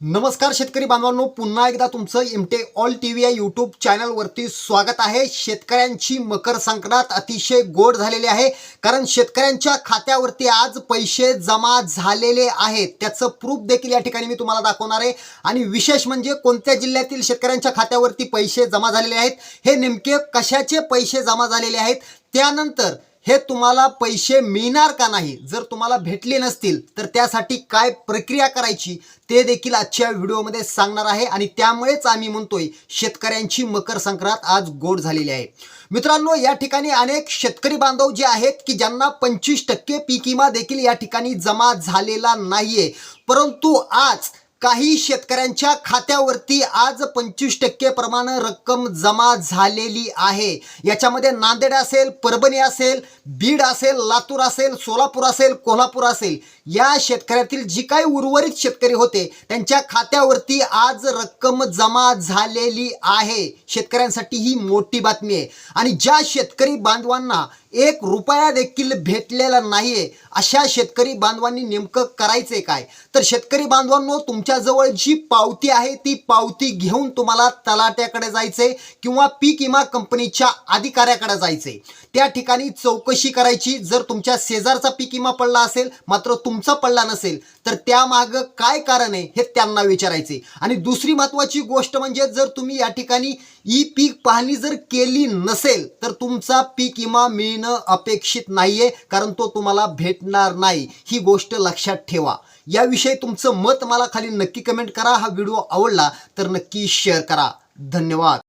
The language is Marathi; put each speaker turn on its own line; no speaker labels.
नमस्कार शेतकरी बांधवांनो पुन्हा एकदा तुमचं इमटे ऑल टी व्ही या यूट्यूब चॅनलवरती स्वागत आहे. शेतकऱ्यांची मकर संक्रांत अतिशय गोड झालेली आहे. कारण शेतकऱ्यांच्या खात्यावरती आज पैसे जमा झालेले आहेत. त्याचं प्रूफ देखील या ठिकाणी मी तुम्हाला दाखवणार आहे. आणि विशेष म्हणजे कोणत्या जिल्ह्यातील शेतकऱ्यांच्या खात्यावरती पैसे जमा झालेले आहेत? हे नेमके कशाचे पैसे जमा झालेले आहेत? त्यानंतर हे तुम्हाला पैसे मिळणार का नाही? जर तुम्हाला भेटले नसतील तर त्यासाठी काय प्रक्रिया करायची? ते देखील आजच्या व्हिडिओमध्ये सांगणार आहे आणि त्यामुळेच आम्ही म्हणतोय शेतकऱ्यांची मकर संक्रांत आज गोड झालेली आहे. मित्रांनो या ठिकाणी अनेक शेतकरी बांधव जे आहेत की ज्यांना पंचवीस टक्के पीक विमा देखील या ठिकाणी जमा झालेला नाहीये. परंतु आज काही शेतकऱ्यांच्या खात्यावरती आज पंचवीस टक्के प्रमाण रक्कम जमा झालेली आहे. याच्यामध्ये नांदेड असेल परभणी असेल बीड असेल लातूर असेल सोलापूर असेल कोल्हापूर असेल या शेतकऱ्यातील जी काही उर्वरित शेतकरी होते त्यांच्या खात्यावरती आज रक्कम जमा झालेली आहे. शेतकऱ्यांसाठी ही मोठी बातमी आहे. आणि ज्या शेतकरी बांधवांना एक रुपया देखील भेटलेला नाहीये. अशा शेतकरी बांधवांनी नेमकं करायचंय काय? तर शेतकरी बांधवांनो तुमच्याजवळ जी पावती आहे ती पावती घेऊन तुम्हाला तलाट्याकडे जायचंय किंवा पीक विमा कंपनीच्या अधिकाऱ्याकडे जायचंय. त्या ठिकाणी चौकशी करायची. जर तुमच्या शेजारचा पीक विमा पडला असेल मात्र तुमचा पडला नसेल तर त्यामागं काय कारण आहे हे त्यांना विचारायचे आणि दुसरी महत्वाची गोष्ट म्हणजे जर तुम्ही या ठिकाणी ई पीक पाहणी जर केली नसेल तर तुमचा पीक विमा मिळणं अपेक्षित नाहीये कारण तो तुम्हाला भेटणार नाही. ही गोष्ट लक्षात ठेवा. याविषयी तुमचं मत मला खाली नक्की कमेंट करा. हा व्हिडिओ आवडला तर नक्की शेअर करा. धन्यवाद.